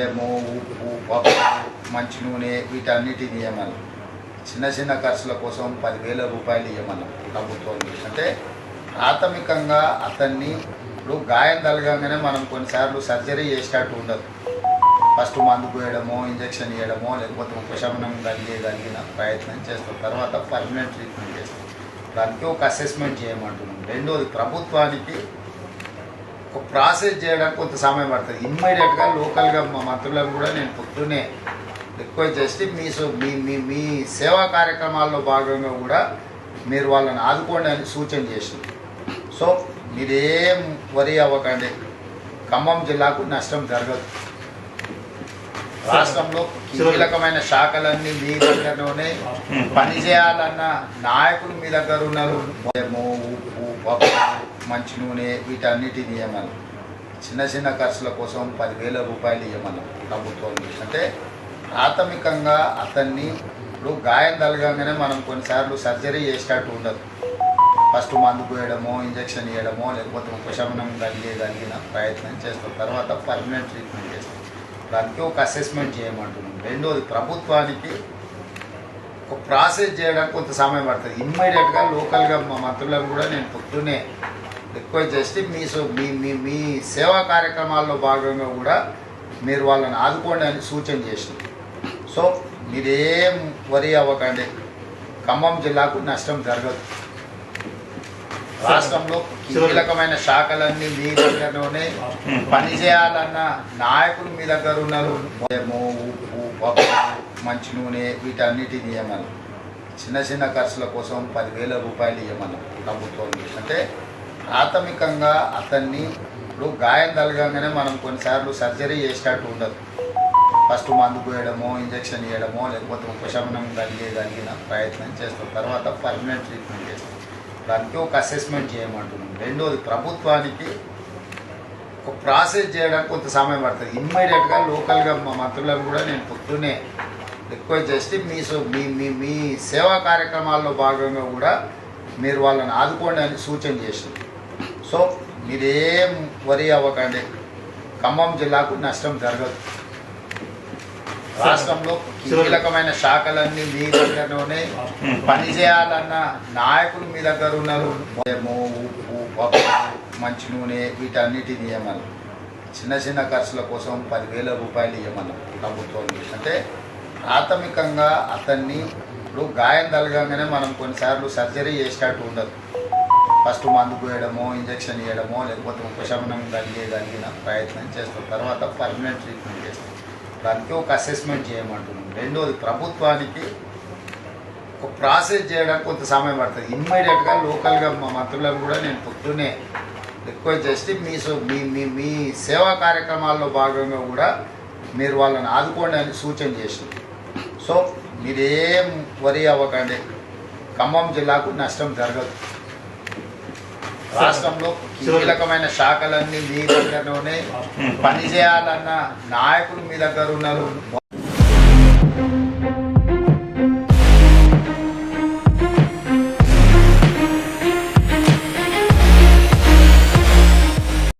ఏమో ఉప్పు పప్పు మంచి నూనె వీటన్నిటిని నియమాలు చిన్న చిన్న ఖర్చుల కోసం పదివేల రూపాయలు ఇవ్వమన్నాం ప్రభుత్వం. అంటే ప్రాథమికంగా అతన్ని ఇప్పుడు గాయం తలగంగానే మనం కొన్నిసార్లు సర్జరీ చేసేటట్టు ఉండదు. ఫస్ట్ మందు పోయడమో ఇంజక్షన్ ఇవ్వడమో లేకపోతే ఉపశమనం కలిగేగలిగిన ప్రయత్నం చేస్తాం. తర్వాత పర్మనెంట్ ట్రీట్మెంట్ చేస్తాం. దానికి ఒక అసెస్మెంట్ చేయమంటున్నాం. రెండోది ప్రభుత్వానికి ఒక ప్రాసెస్ చేయడానికి కొంత సమయం పడుతుంది. ఇమ్మీడియట్గా లోకల్గా మా మంత్రులను కూడా నేను పొద్దున్నే రిక్వెస్ట్ చేసి మీ సో- మీ మీ మీ సేవా కార్యక్రమాల్లో భాగంగా కూడా మీరు వాళ్ళని ఆదుకోండి అని సూచన చేసింది. సో మీరేం వరి అవ్వకండి. ఖమ్మం జిల్లాకు నష్టం జరగదు. రాష్ట్రంలో కీలకమైన శాఖలన్నీ మీ దగ్గరలోనే పనిచేయాలన్న నాయకులు మీ దగ్గర ఉన్నారు. ఉప్పు పప్పు మంచి నూనె వీటన్నిటి నియమాలు చిన్న చిన్న ఖర్చుల కోసం పదివేల రూపాయలు ఇవ్వమన్నాం ప్రభుత్వం. అంటే ప్రాథమికంగా అతన్ని ఇప్పుడు గాయం తలగంగానే మనం కొన్నిసార్లు సర్జరీ చేసేటట్టు ఉండదు. ఫస్ట్ మందు పోయడమో ఇంజక్షన్ ఇవ్వడమో లేకపోతే ఉపశమనం కలిగేగలిగిన ప్రయత్నం చేస్తాం. తర్వాత పర్మనెంట్ ట్రీట్మెంట్ చేస్తాం. దానికి ఒక అసెస్మెంట్ చేయమంటున్నాం. రెండోది ప్రభుత్వానికి ఒక ప్రాసెస్ చేయడానికి కొంత సమయం పడుతుంది. ఇమ్మీడియట్గా లోకల్గా మా మంత్రులను కూడా నేను పొద్దునే రిక్వెస్ట్ చేసి మీ సో- మీ మీ మీ సేవా కార్యక్రమాల్లో భాగంగా కూడా మీరు వాళ్ళని ఆదుకోండి అని సూచన చేసింది. సో మీరేం వరి అవ్వకండి. ఖమ్మం జిల్లాకు నష్టం జరగదు. రాష్ట్రంలో కీలకమైన శాఖలన్నీ మీ దగ్గరలోనే పనిచేయాలన్న నాయకులు మీ దగ్గర ఉన్నారు. ఉప్పు పప్పు మంచి నూనె వీటన్నిటి నియమాలు. చిన్న చిన్న ఖర్చుల కోసం పదివేల రూపాయలు ఇవ్వమన్నాం ప్రభుత్వం. అంటే ప్రాథమికంగా అతన్ని ఇప్పుడు గాయం తలగంగానే మనం కొన్నిసార్లు సర్జరీ చేసేటట్టు ఉండదు. ఫస్ట్ మందు పోయడమో ఇంజక్షన్ ఇవ్వడమో లేకపోతే ఉపశమనం కలిగేదానికి ప్రయత్నం చేస్తాం. తర్వాత పర్మనెంట్ ట్రీట్మెంట్ చేస్తాం. దానికి ఒక అసెస్మెంట్ చేయమంటున్నాం. రెండోది ప్రభుత్వానికి ఒక ప్రాసెస్ చేయడానికి కొంత సమయం పడుతుంది. ఇమ్మీడియట్గా లోకల్గా మా మంత్రులను కూడా నేను పొద్దునే రిక్వెస్ట్ చేసి మీ సో మీ మీ మీ సేవా కార్యక్రమాల్లో భాగంగా కూడా మీరు వాళ్ళని ఆదుకోండి అని సూచన చేసింది సో మీరేం వరి అవ్వకండి. ఖమ్మం జిల్లాకు నష్టం జరగదు. రాష్ట్రంలో కీలకమైన శాఖలన్నీ మీ దగ్గరలోనే పనిచేయాలన్న నాయకులు మీ దగ్గర ఉన్నారు. ఉప్పు పప్పు మంచి నూనె వీటన్నిటిని నియమాలు చిన్న చిన్న ఖర్చుల కోసం పదివేల రూపాయలు ఇవ్వమన్నాం ప్రభుత్వం. అంటే ప్రాథమికంగా అతన్ని ఇప్పుడు గాయం తలగానే మనం కొన్నిసార్లు సర్జరీ చేసేటట్టు ఉండదు. ఫస్ట్ మందు పోయడమో ఇంజక్షన్ ఇవ్వడమో లేకపోతే ఉపశమనం కలిగేగలిగిన ప్రయత్నం చేస్తాం. తర్వాత పర్మనెంట్ ట్రీట్మెంట్ చేస్తాం. దానికి ఒక అసెస్మెంట్ చేయమంటున్నాం. రెండోది ప్రభుత్వానికి ఒక ప్రాసెస్ చేయడానికి కొంత సమయం పడుతుంది. ఇమ్మీడియట్గా లోకల్గా మా మంత్రులను కూడా నేను పొద్దునే రిక్వెస్ట్ చేసి మీ సో- మీ మీ మీ సేవా కార్యక్రమాల్లో భాగంగా కూడా మీరు వాళ్ళని ఆదుకోండి అని సూచన చేసింది సో మీరేం వరి అవ్వకండి. ఖమ్మం జిల్లాకు నష్టం జరగదు. రాష్ట్రంలో కీలకమైన శాఖలన్నీ మీ దగ్గరలోనే పనిచేయాలన్న నాయకులు మీ దగ్గర ఉన్నారు.